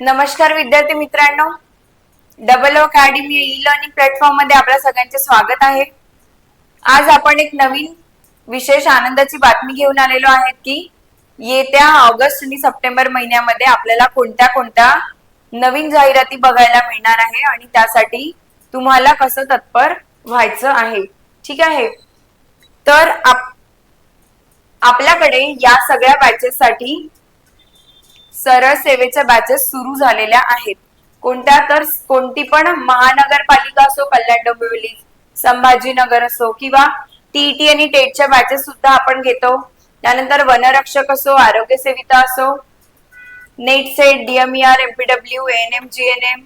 नमस्कार विद्यार्थी मित्रांनो. डबल अकॅडमी ई लर्निंग प्लॅटफॉर्ममध्ये आपल्या सगळ्यांचे स्वागत आहे. आज आपण एक नवीन विशेष आनंदाची बातमी घेऊन आलेलो आहेत की येत्या ऑगस्ट आणि सप्टेंबर महिन्यामध्ये आपल्याला कोणत्या कोणत्या नवीन जाहिराती बघायला मिळणार आहे आणि त्यासाठी तुम्हाला कसं तत्पर व्हायचं आहे. ठीक आहे? तर आप- आपल्याकडे या सगळ्या बॅचेस साठी सरळ सेवेच्या बॅचेस सुरू झालेल्या आहेत. कोणत्या तर कोणती पण महानगरपालिका असो कल्याण डोंबिवली संभाजीनगर असो किंवा टीईटी आणि टेटच्या बॅचेस सुद्धा आपण घेतो. त्यानंतर वनरक्षक असो आरोग्य सेविका असो NET SET DMER MPW N M G N M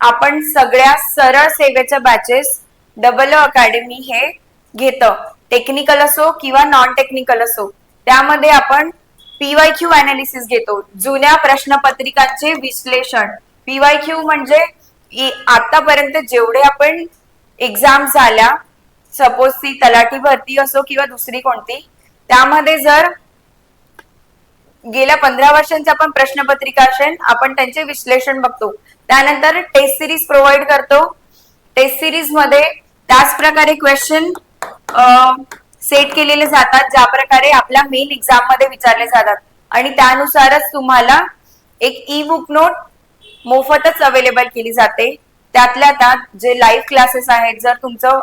आपण सगळ्या सरळ सेवेच्या बॅचेस डबल अकॅडमी हे घेतं. टेक्निकल असो किंवा नॉन टेक्निकल असो. त्यामध्ये आपण पीवाय क्यू अनालिसिस घेतो. जुन्या प्रश्नपत्रिकांचे विश्लेषण. पीवाय क्यू म्हणजे आतापर्यंत जेवढे आपण एक्झाम झाल्या सपोज ती तलाठी भरती असो किंवा दुसरी कोणती त्यामध्ये जर गेल्या पंधरा वर्षांचे आपण प्रश्नपत्रिका असेल आपण त्यांचे विश्लेषण बघतो. त्यानंतर टेस्ट सिरीज प्रोव्हाइड करतो. टेस्ट सिरीजमध्ये त्याच प्रकारे क्वेश्चन सेट केलेले जातात ज्या प्रकारे आपल्या मेन एक्झाममध्ये विचारले जातात. आणि त्यानुसारच तुम्हाला एक ई बुक नोट मोफतच अवेलेबल केली जाते. त्यातल्या त्यात जे लाईव्ह क्लासेस आहेत जर तुमचं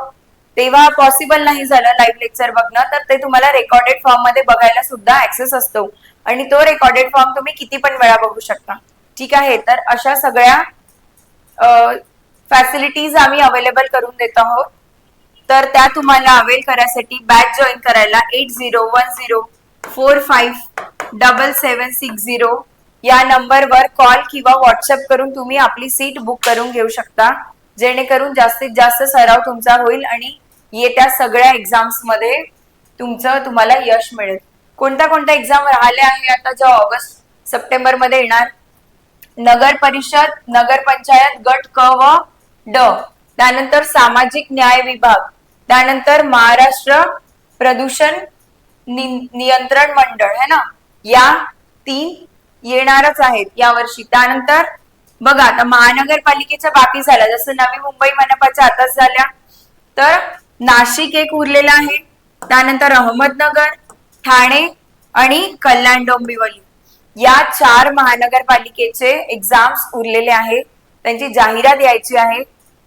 तेव्हा पॉसिबल नाही झालं लाईव्ह लेक्चर बघणं तर ते तुम्हाला रेकॉर्डेड फॉर्ममध्ये बघायला सुद्धा ऍक्सेस असतो. आणि तो रेकॉर्डेड फॉर्म तुम्ही किती पण वेळा बघू शकता. ठीक आहे? तर अशा सगळ्या फॅसिलिटीज आम्ही अवेलेबल करून देत आहोत. तर त्या तुम्हाला अवेल करायसाठी बॅच जॉईन करायला eight zero one zero four five double seven six zero या नंबरवर कॉल किंवा व्हॉट्सअप करून तुम्ही आपली सीट बुक करून घेऊ शकता. जेणेकरून जास्तीत जास्त सराव तुमचा होईल आणि येत्या सगळ्या एक्झाम्समध्ये तुमचं तुम्हाला यश मिळेल. कोणत्या कोणत्या एक्झाम राहिल्या आहे आता ज्या ऑगस्ट सप्टेंबरमध्ये येणार? नगर परिषद नगर पंचायत गट क व ड. त्यानंतर सामाजिक न्याय विभाग. त्यानंतर महाराष्ट्र प्रदूषण नि- नियंत्रण मंडळ है ना? या तीन येणारच आहेत या वर्षी त्यानंतर बघा आता महानगरपालिकेच्या बाकी झाल्या. जसं नवी मुंबई मनपाच्या आताच झाल्या तर नाशिक एक उरलेला आहे. त्यानंतर अहमदनगर ठाणे आणि कल्याण डोंबिवली. या चार महानगरपालिकेचे एक्झाम्स उरलेले आहेत. त्यांची जाहिरात यायची आहे.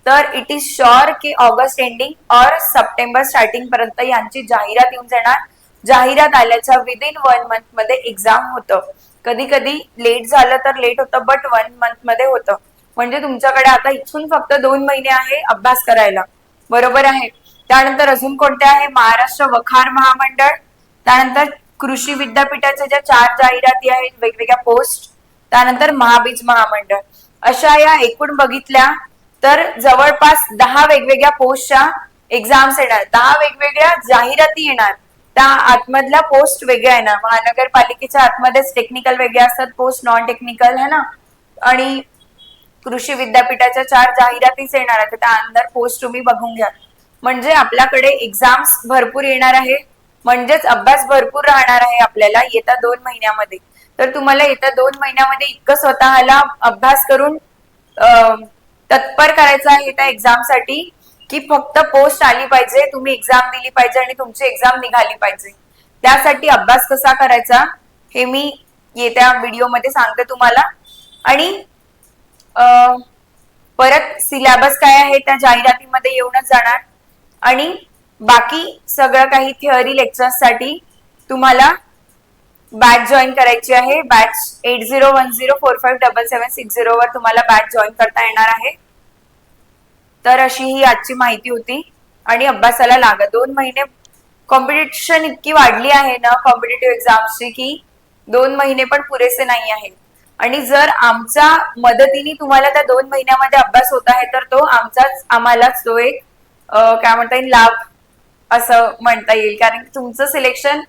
तर इट इज शुअर की ऑगस्ट एंडिंग और सप्टेंबर स्टार्टिंग पर्यंत यांची जाहिरात येऊन जाणार. जाहिरात आल्याच्या विदिन वन मंथमध्ये एक्झाम होतं. कधी कधी लेट झालं तर लेट होतं बट वन मंथमध्ये होतं. म्हणजे तुमच्याकडे आता इथून फक्त दोन महिने आहे अभ्यास करायला. बरोबर आहे? त्यानंतर अजून कोणते आहे? महाराष्ट्र वखार महामंडळ. त्यानंतर कृषी विद्यापीठाच्या ज्या चार जाहिराती आहेत वेगवेगळ्या पोस्ट त्यानंतर महाबीज महामंडळ. अशा या एकूण बघितल्या तर जवळपास दहा वेगवेगळ्या पोस्टच्या एक्झाम्स येणार. दहा वेगवेगळ्या जाहिराती येणार. त्या आतमधल्या पोस्ट वेगळ्या येणार. महानगरपालिकेच्या आतमध्येच टेक्निकल वेगळ्या असतात पोस्ट नॉन टेक्निकल है ना? आणि कृषी विद्यापीठाच्या चार जाहिरातीच येणार आहेत. त्या अंदर पोस्ट तुम्ही बघून घ्या. म्हणजे आपल्याकडे एक्झाम्स भरपूर येणार आहे. म्हणजेच अभ्यास भरपूर राहणार आहे आपल्याला येत्या दोन महिन्यामध्ये. तर तुम्हाला येत्या दोन महिन्यामध्ये इतकं स्वतःला अभ्यास करून अं, तत्पर करायचं आहे त्या एक्झामसाठी की फक्त पोस्ट आली पाहिजे तुम्ही एक्झाम दिली पाहिजे आणि तुमची एक्झाम निघाली पाहिजे. त्यासाठी अभ्यास कसा करायचा हे मी येत्या व्हिडिओमध्ये सांगते तुम्हाला. आणि परत सिलेबस काय आहे त्या जाहिरातीमध्ये येऊनच जाणार. आणि बाकी सगळं काही थिअरी लेक्चर्ससाठी तुम्हाला बॅच जॉईन करायची आहे. Batch eight zero one zero four five double seven six zero वर तुम्हाला बॅच जॉईन करता येणार आहे. तर अशी ही आजची माहिती होती. आणि अभ्यासाला लागा दोन महिने. कॉम्पिटिशन इतकी वाढली आहे ना कॉम्पिटेटिव्ह एक्झाम्सची की दोन महिने पण पुरेसे नाही आहेत. आणि जर आमच्या मदतीने तुम्हाला त्या दोन महिन्यामध्ये अभ्यास होत आहे तर तो आमचाच आम्हालाच तो एक काय म्हणता येईल लाभ असं म्हणता येईल. कारण तुमचं सिलेक्शन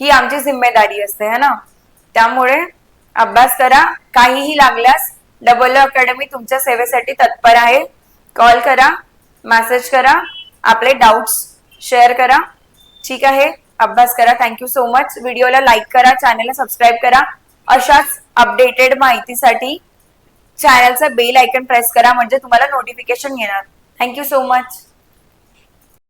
ही आमची जिम्मेदारी असते है ना? त्यामुळे अभ्यास करा. काहीही लागल्यास डबल अकॅडमी तुमच्या सेवेसाठी तत्पर आहे. कॉल करा मेसेज करा आपले डाऊट्स शेअर करा. ठीक आहे? अभ्यास करा. थँक्यू सो मच व्हिडिओला लाईक करा चॅनलला सबस्क्राईब करा. अशाच अपडेटेड माहितीसाठी चॅनलचा बेल आयकन प्रेस करा म्हणजे तुम्हाला नोटिफिकेशन येणार. Thank you so much